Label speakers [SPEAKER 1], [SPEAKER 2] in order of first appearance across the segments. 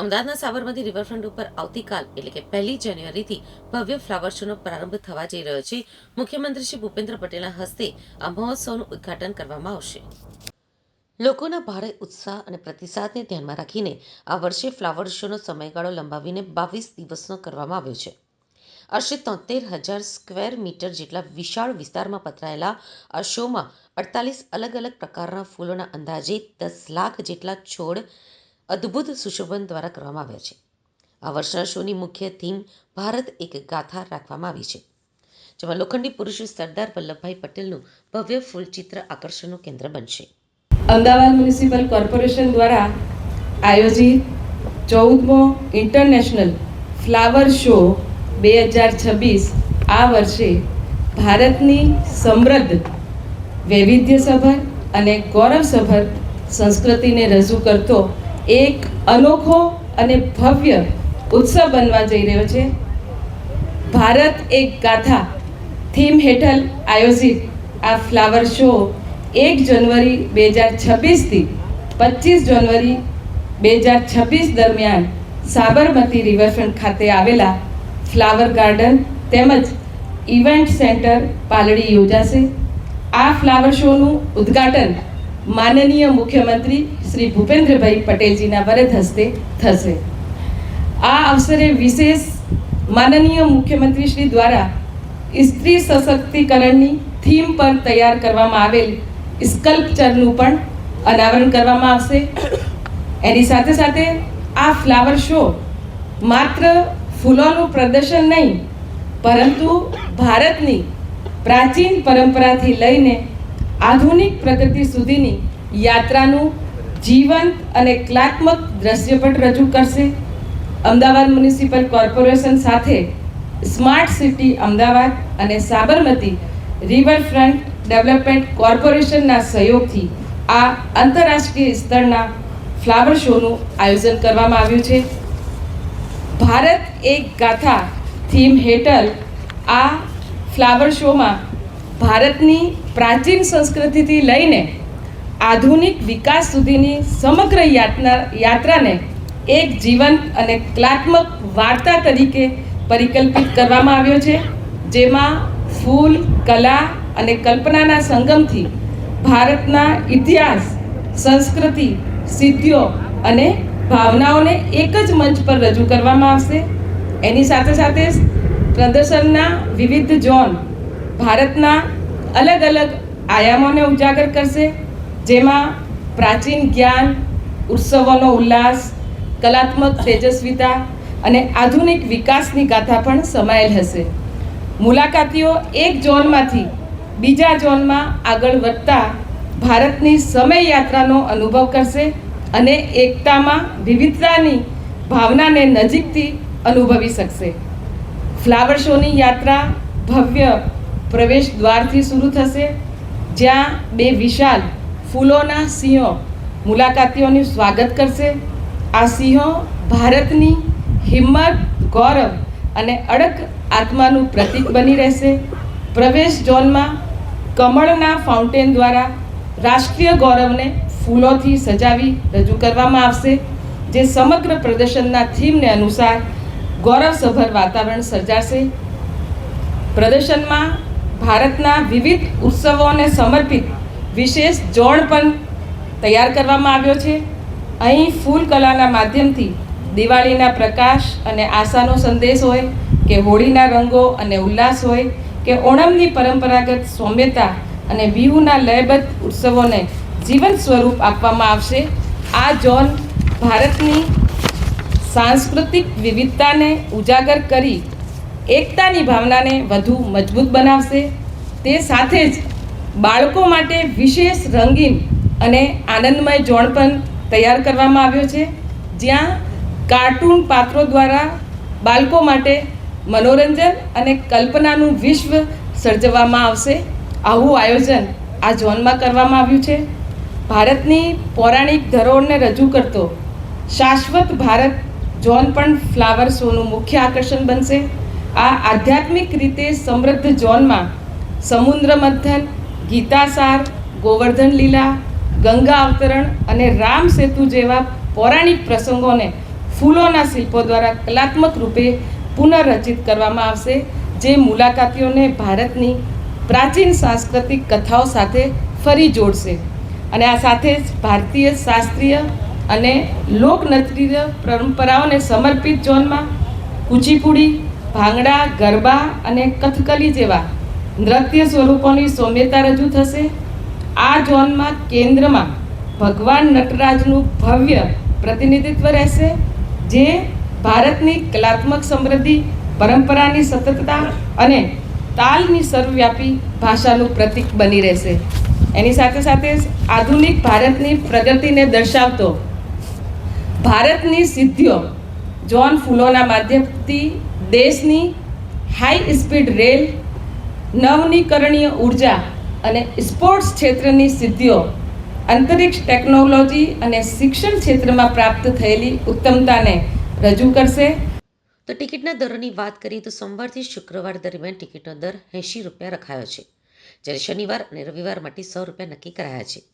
[SPEAKER 1] અમદાવાદના સાબરમતી રિવરફ્રન્ટ ઉપર આવતીકાલ, એટલે કે પહેલી જાન્યુઆરીથી ભવ્ય ફ્લાવર શોનો પ્રારંભ થવા જઈ રહ્યો છે. મુખ્યમંત્રી શ્રી ભૂપેન્દ્ર પટેલના હસ્તે આ મહોત્સવનું ઉદ્ઘાટન કરવામાં આવશે. લોકોના ભારે ઉત્સાહ અને પ્રતિસાદને ધ્યાનમાં રાખીને આ વર્ષે ફ્લાવર શોનો સમયગાળો લંબાવીને બાવીસ દિવસનો કરવામાં આવ્યો છે. આશરે તોતેર હજાર સ્ક્વેર મીટર જેટલા વિશાળ વિસ્તારમાં પથરાયેલા આ શોમાં અડતાલીસ અલગ અલગ પ્રકારના ફૂલોના અંદાજે દસ લાખ જેટલા છોડ અદ્ભુત સુશોભન દ્વારા કરવામાં આવ્યા છે. આ વર્ષના શોની મુખ્ય થીમ ભારત એક ગાથા રાખવામાં આવી છે. જેમાં લોખંડી પુરુષ સરદાર વલ્લભભાઈ પટેલનું ભવ્ય ફૂલચિત્ર આકર્ષણનું કેન્દ્ર બનશે.
[SPEAKER 2] અમદાવાદ મ્યુનિસિપલ કોર્પોરેશન દ્વારા આયોજિત ચૌદમો ઇન્ટરનેશનલ ફ્લાવર શો બે હજાર છવ્વીસ આ વર્ષે ભારતની સમૃદ્ધ વૈવિધ્યસભર અને ગૌરવસભર સંસ્કૃતિને રજૂ કરતો એક અનોખો અને ભવ્ય ઉત્સવ બનવા જઈ રહ્યો છે. ભારત એક ગાથા થીમ હેઠળ આયોજિત આ ફ્લાવર શો એક જાન્યુઆરી બે હજાર છવ્વીસથી પચીસ જાન્યુઆરી બે હજાર છવ્વીસ દરમિયાન સાબરમતી રિવરફ્રન્ટ ખાતે આવેલા ફ્લાવર ગાર્ડન તેમજ ઇવેન્ટ સેન્ટર પાલડી યોજાશે. આ ફ્લાવર શોનું ઉદ્ઘાટન માનનીય મુખ્યમંત્રી શ્રી ભૂપેન્દ્રભાઈ પટેલજીના વરદ હસ્તે થશે. આ અવસરે વિશેષ માનનીય મુખ્યમંત્રી શ્રી દ્વારા સ્ત્રી સશક્તિકરણની થીમ પર તૈયાર કરવામાં આવેલ સ્કલ્પચરનું પણ અનાવરણ કરવામાં આવશે. એની સાથે સાથે આ ફ્લાવર શો માત્ર ફૂલોનું પ્રદર્શન નહીં, પરંતુ ભારતની પ્રાચીન પરંપરાથી લઈને આધુનિક પ્રગતિ સુધીની યાત્રાનું જીવંત અને કલાત્મક દ્રશ્યપટ રજૂ કરશે. અમદાવાદ મ્યુનિસિપલ કોર્પોરેશન સાથે સ્માર્ટ સિટી અમદાવાદ અને સાબરમતી રિવરફ્રન્ટ ડેવલપમેન્ટ કોર્પોરેશનના સહયોગથી આ આંતરરાષ્ટ્રીય સ્તરના ફ્લાવર શોનું આયોજન કરવામાં આવ્યું છે. ભારત એક ગાથા થીમ હેઠળ આ ફ્લાવર શોમાં ભારતની પ્રાચીન સંસ્કૃતિથી લઈને આધુનિક વિકાસ સુધીની સમગ્ર યાત્રા યાત્રાને એક જીવંત અને કલાત્મક વાર્તા તરીકે પરિકલ્પિત કરવામાં આવ્યો છે, જેમાં ફૂલ, કલા અને કલ્પનાના સંગમથી ભારતના ઇતિહાસ, સંસ્કૃતિ, સિદ્ધિઓ અને ભાવનાઓને એક જ મંચ પર રજૂ કરવામાં આવશે. એની સાથે સાથે પ્રદર્શનના વિવિધ ઝોન ભારતના અલગ અલગ આયામોને ઉજાગર કરશે. જેમાં પ્રાચીન જ્ઞાન, ઉત્સવોનો ઉલ્લાસ, કલાત્મક તેજસ્વીતા અને આધુનિક વિકાસની ગાથા પણ સમાયેલ હશે. મુલાકાતીઓ એક ઝોનમાંથી બીજા ઝોનમાં આગળ વધતા ભારતની સમય યાત્રાનો અનુભવ કરશે અને એકતામાં વિવિધતાની ભાવનાને નજીકથી અનુભવી શકશે. ફ્લાવર શોની યાત્રા ભવ્ય પ્રવેશ દ્વારથી શરૂ થશે, જ્યાં બે વિશાલ ફૂલોના સિંહો મુલાકાતીઓનું સ્વાગત કરશે. આ સિંહો ભારતની હિંમત, ગૌરવ અને અડક આત્માનું પ્રતીક બની રહેશે. પ્રવેશ ઝોનમાં કમળના ફાઉન્ટેન દ્વારા રાષ્ટ્રીય ગૌરવને ફૂલોથી સજાવી રજૂ કરવામાં આવશે, જે સમગ્ર પ્રદર્શનના થીમને અનુસાર ગૌરવસભર વાતાવરણ સર્જાશે. પ્રદર્શનમાં ભારતના વિવિધ ઉત્સવોને સમર્પિત વિશેષ જોડ પણ તૈયાર કરવામાં આવ્યો છે. અહીં ફૂલ કલાના માધ્યમથી દિવાળીના પ્રકાશ અને આશાનો સંદેશ હોય કે હોળીના રંગો અને ઉલ્લાસ હોય કે ઓણમની પરંપરાગત સૌમ્યતા અને બિહુના લયબદ્ધ ઉત્સવોને જીવંત સ્વરૂપ આપવામાં આવશે. આ ઝોન ભારતની સાંસ્કૃતિક વિવિધતાને ઉજાગર કરી એકતાની ભાવનાને વધુ મજબૂત બનાવશે. તે સાથે જ બાળકો માટે વિશેષ રંગીન અને આનંદમય ઝોન પણ તૈયાર કરવામાં આવ્યો છે. જ્યાં કાર્ટૂન પાત્રો દ્વારા બાળકો માટે મનોરંજન અને કલ્પનાનું વિશ્વ સર્જવામાં આવશે. આવું આયોજન આ ઝોનમાં કરવામાં આવ્યું છે. ભારતની પૌરાણિક ધરોહરને રજૂ કરતો શાશ્વત ભારત ઝોન પણ ફ્લાવર શોનું મુખ્ય આકર્ષણ બનશે. આ આધ્યાત્મિક રીતે સમૃદ્ધ ઝોનમાં સમુદ્ર મંથન ગીતાસાર ગોવર્ધન લીલા, ગંગા અવતરણ અને રામ સેતુ જેવા પૌરાણિક પ્રસંગોને ફૂલોના શિલ્પો દ્વારા કલાત્મક રૂપે પુનઃરચિત કરવામાં આવશે, જે મુલાકાતીઓને ભારતની પ્રાચીન સાંસ્કૃતિક કથાઓ સાથે ફરી જોડશે. અને આ સાથે જ ભારતીય શાસ્ત્રીય અને લોકનૃત્ય પરંપરાઓને સમર્પિત ઝોનમાં કુચીપુડી, ભાંગડા, ગરબા અને કથકલી જેવા નૃત્ય સ્વરૂપોની સૌમ્યતા રજૂ થશે. આ ઝોનમાં કેન્દ્રમાં ભગવાન નટરાજનું ભવ્ય પ્રતિનિધિત્વ રહેશે, જે ભારતની કલાત્મક સમૃદ્ધિ, પરંપરાની સતતતા અને તાલની સર્વવ્યાપી ભાષાનું પ્રતીક બની રહેશે. એની સાથે સાથે આધુનિક ભારતની પ્રગતિને દર્શાવતો ભારતની સિદ્ધિઓ જોન ફૂલોના માધ્યમથી દેશની હાઈ સ્પીડ રેલ નવનીકરણીય ઊર્જા અને સ્પોર્ટ્સ ક્ષેત્રની સિદ્ધિઓ અંતરિક્ષ ટેકનોલોજી અને શિક્ષણ ક્ષેત્રમાં પ્રાપ્ત થયેલી ઉત્તમતાને રજૂ કરશે.
[SPEAKER 1] તો ટિકિટના દરોની વાત કરીએ તો સોમવારથી શુક્રવાર દરમિયાન ટિકિટનો દર એંશી રૂપિયા રખાયો છે, જ્યારે શનિવાર અને રવિવાર માટે સો રૂપિયા નક્કી કરાયા છે.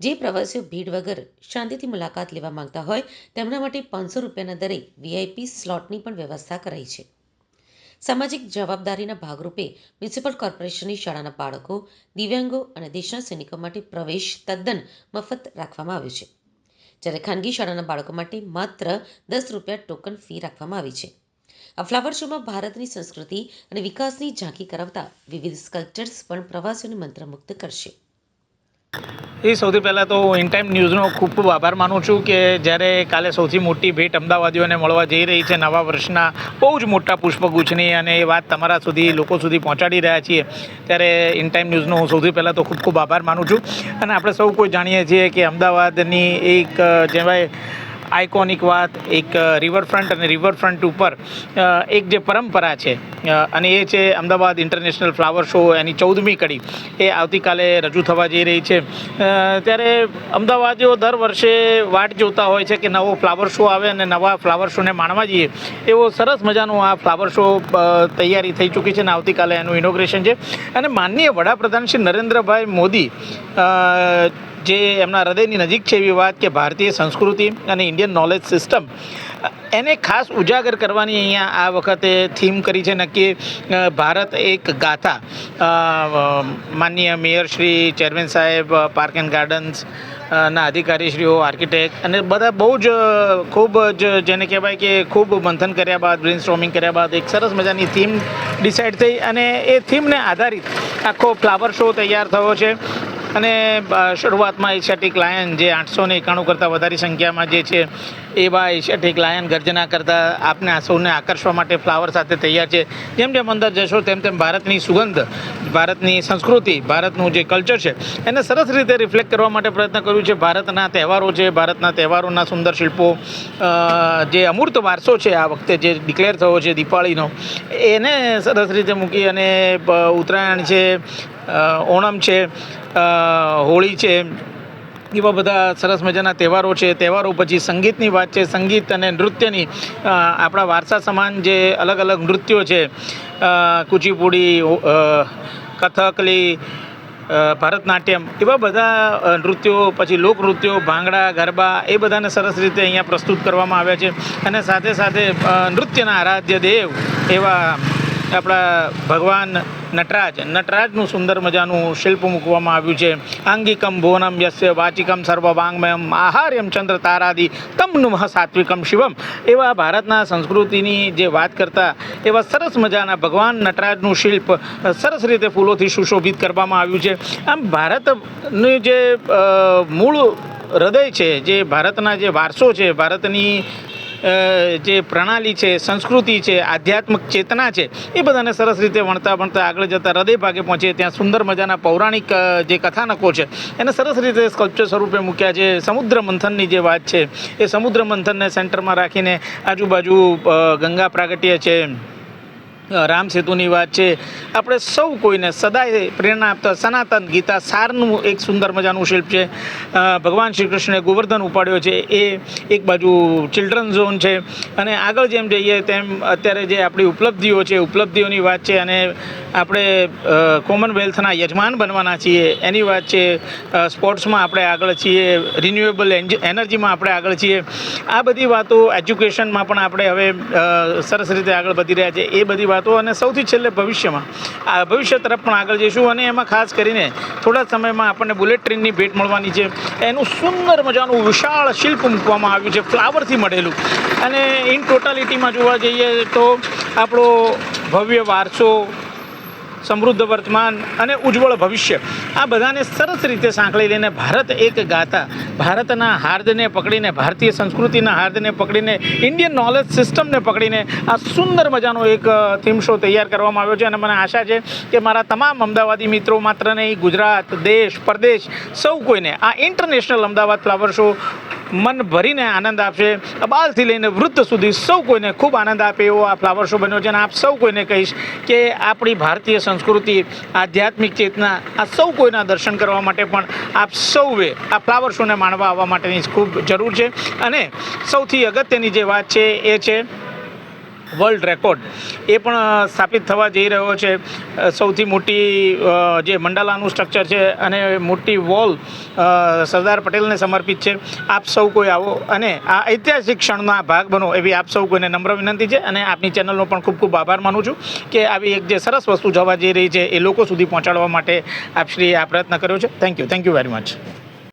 [SPEAKER 1] જે પ્રવાસીઓ ભીડ વગર શાંતિથી મુલાકાત લેવા માંગતા હોય, તેમના માટે પાંચસો રૂપિયાના દરે વીઆઈપી સ્લોટની પણ વ્યવસ્થા કરાઈ છે. સામાજિક જવાબદારીના ભાગરૂપે મ્યુનિસિપલ કોર્પોરેશનની શાળાના બાળકો, દિવ્યાંગો અને દેશના સૈનિકો માટે પ્રવેશ તદ્દન મફત રાખવામાં આવ્યો છે. જ્યારે ખાનગી શાળાના બાળકો માટે માત્ર દસ રૂપિયા ટોકન ફી રાખવામાં આવી છે. આ ફ્લાવર શોમાં ભારતની સંસ્કૃતિ અને વિકાસની ઝાંખી કરાવતા વિવિધ સ્કલ્પચર્સ પણ પ્રવાસીઓને મંત્રમુગ્ધ કરશે.
[SPEAKER 3] એ સૌથી પહેલાં તો ઇન ટાઈમ ન્યૂઝનો ખૂબ ખૂબ આભાર માનું છું કે જ્યારે કાલે સૌથી મોટી ભેટ અમદાવાદીઓને મળવા જઈ રહી છે નવા વર્ષના બહુ જ મોટા પુષ્પગુચ્છની અને એ વાત તમારા સુધી, લોકો સુધી પહોંચાડી રહ્યા છીએ, ત્યારે ઇન ટાઈમ ન્યૂઝનો હું સૌથી પહેલાં તો ખૂબ ખૂબ આભાર માનું છું. અને આપણે સૌ કોઈ જાણીએ છીએ કે અમદાવાદની એક જેવાય આઇકોનિક વાત, એક રિવરફ્રન્ટ અને રિવરફ્રન્ટ ઉપર એક જે પરંપરા છે અને એ છે અમદાવાદ ઇન્ટરનેશનલ ફ્લાવર શો એની ચૌદમી કડી. એ આવતીકાલે રજૂ થવા જઈ રહી છે. ત્યારે અમદાવાદીઓ દર વર્ષે વાટ જોતા હોય છે કે નવો ફ્લાવર શો આવે અને નવા ફ્લાવર શોને માણવા જઈએ. એવો સરસ મજાનો આ ફ્લાવર શો તૈયારી થઈ ચૂકી છે અને આવતીકાલે એનું ઇનોગ્રેશન છે. અને માનનીય વડાપ્રધાન શ્રી નરેન્દ્રભાઈ મોદી જે એમના હૃદયની નજીક છે એવી વાત કે ભારતીય સંસ્કૃતિ અને ઇન્ડિયન નોલેજ સિસ્ટમ એને ખાસ ઉજાગર કરવાની અહીંયા આ વખતે થીમ કરી છે નક્કી ભારત એક ગાથા. માનનીય મેયર શ્રી ચેરમેન સાહેબ પાર્ક એન્ડ ગાર્ડન્સ ના અધિકારીશ્રીઓ આર્કિટેક્ટ અને બધા બહુ જ ખૂબ જ, જેને કહેવાય કે ખૂબ મંથન કર્યા બાદ બ્રેન સ્ટ્રોમિંગ કર્યા બાદ એક સરસ મજાની થીમ ડિસાઇડ થઈ અને એ થીમને આધારિત આખો ફ્લાવર શો તૈયાર થયો છે. અને શરૂઆતમાં એશિયાટિક લાયન જે આઠસો ને એકાણું કરતાં વધારે સંખ્યામાં જે છે, એવા એશિયાટિક લાયન ગર્જના કરતાં આપને સૌને આકર્ષવા માટે ફ્લાવર સાથે તૈયાર છે. જેમ જેમ અંદર જશો, તેમ તેમ ભારતની સુગંધ, ભારતની સંસ્કૃતિ, ભારતનું જે કલ્ચર છે, એને સરસ રીતે રિફ્લેક્ટ કરવા માટે પ્રયત્ન કર્યું છે. ભારતના તહેવારો છે, ભારતના તહેવારોના સુંદર શિલ્પો જે અમૂર્ત વારસો છે આ વખતે જે ડિક્લેર થયો છે દિપાળીનો, એને સરસ રીતે મૂકી અને ઉત્તરાયણ છે ઓણમ છે હોળી છે, એવા બધા સરસ મજાના તહેવારો છે. તહેવારો પછી સંગીતની વાત છે. સંગીત અને નૃત્યની આપણા વારસા સમાન જે અલગ અલગ નૃત્યો છે કુચીપુડી કથકલી ભરતનાટ્યમ, એવા બધા નૃત્યો પછી લોકનૃત્યો, ભાંગડા, ગરબા, એ બધાને સરસ રીતે અહીંયા પ્રસ્તુત કરવામાં આવ્યા છે. અને સાથે સાથે નૃત્યના આરાધ્ય દેવ એવા આપણા ભગવાન નટરાજ, નટરાજનું સુંદર મજાનું શિલ્પ મૂકવામાં આવ્યું છે. આંગિકમ ભુવનમ યસ્ય વાચિકમ સર્વવાંગમયમ આહાર્યમ ચંદ્ર તારાદિ તમ નુમઃ સાત્વિકમ શિવમ. એવા ભારતના સંસ્કૃતિની જે વાત કરતા એવા સરસ મજાના ભગવાન નટરાજનું શિલ્પ સરસ રીતે ફૂલોથી સુશોભિત કરવામાં આવ્યું છે. આમ ભારતનું જે મૂળ હૃદય છે, જે ભારતના જે વારસો છે, ભારતની જે પ્રણાલી છે, સંસ્કૃતિ છે, આધ્યાત્મિક ચેતના છે, એ બધાને સરસ રીતે વણતા વણતા આગળ જતાં હૃદય ભાગે પહોંચે, ત્યાં સુંદર મજાના પૌરાણિક જે કથાનકો છે, એને સરસ રીતે સ્કલ્પચર સ્વરૂપે મૂક્યા છે. સમુદ્ર મંથનની જે વાત છે, એ સમુદ્ર મંથનને સેન્ટરમાં રાખીને આજુબાજુ ગંગા પ્રાગટ્ય છે. રામ સેતુની વાત છે. આપણે સૌ કોઈને સદાય પ્રેરણા આપતા સનાતન ગીતા સારનું એક સુંદર મજાનું શિલ્પ છે. ભગવાન શ્રી કૃષ્ણે ગોવર્ધન ઉપાડ્યો છે. એ એક બાજુ ચિલ્ડ્રન ઝોન છે. અને આગળ જેમ જઈએ તેમ અત્યારે જે આપણી ઉપલબ્ધિઓ છે, ઉપલબ્ધિઓની વાત છે અને આપણે કોમનવેલ્થના યજમાન બનવાના છીએ એની વાત છે. સ્પોર્ટ્સમાં આપણે આગળ છીએ રિન્યુએબલ એનર્જીમાં આપણે આગળ છીએ. આ બધી વાતો એજ્યુકેશનમાં પણ આપણે હવે સરસ રીતે આગળ વધી રહ્યા છે. એ બધી વાતો અને સૌથી છેલ્લે ભવિષ્યમાં. આ ભવિષ્ય તરફ પણ આગળ જઈશું અને એમાં ખાસ કરીને થોડા સમયમાં આપણને બુલેટ ટ્રેનની ભેટ મળવાની છે. એનું સુંદર મજાનું વિશાળ શિલ્પ મૂકવામાં આવ્યું છે, ફ્લાવરથી મળેલું. અને ઇન ટોટાલિટીમાં જોવા જઈએ તો આપણો ભવ્ય વારસો, સમૃદ્ધ વર્તમાન અને ઉજ્જવળ ભવિષ્ય આ બધાને સરસ રીતે સાંકળી લઈને ભારત એક ગાતા ભારતના હાર્દને પકડીને, ભારતીય સંસ્કૃતિના હાર્દને પકડીને ઇન્ડિયન નોલેજ સિસ્ટમને પકડીને આ સુંદર મજાનો એક થીમ શો તૈયાર કરવામાં આવ્યો છે. અને મને આશા છે કે મારા તમામ અમદાવાદી મિત્રો, માત્ર નહીં, ગુજરાત, દેશ, પરદેશ, સૌ કોઈને આ ઇન્ટરનેશનલ અમદાવાદ ફ્લાવર શો મન ભરીને આનંદ આપશે. બાલથી લઈને વૃદ્ધ સુધી સૌ કોઈને ખૂબ આનંદ આપે એવો આ ફ્લાવર શો બન્યો છે. અને આપ સૌ કોઈને કહીશ કે આપણી ભારતીય સંસ્કૃતિ, આધ્યાત્મિક ચેતના, આ સૌ કોઈના દર્શન કરવા માટે પણ આપ સૌએ આ ફ્લાવર શોને માણવા આવવા માટેની ખૂબ જરૂર છે. અને સૌથી અગત્યની જે વાત છે એ છે વર્લ્ડ રેકોર્ડ એ પણ સ્થાપિત થવા જઈ રહ્યો છે. સૌથી મોટી જે મંડાલાનું સ્ટ્રક્ચર છે અને મોટી વોલ સરદાર પટેલને સમર્પિત છે. આપ સૌ કોઈ આવો અને આ ઐતિહાસિક ક્ષણના ભાગ બનો એવી આપ સૌ કોઈને નમ્ર વિનંતી છે અને આપની ચેનલનો પણ ખૂબ ખૂબ આભાર માનું છું કે આવી એક જે સરસ વસ્તુ જવા જઈ રહી છે એ લોકો સુધી પહોંચાડવા માટે આપશ્રીએ આ પ્રયત્ન કર્યો છે. Thank you thank you very much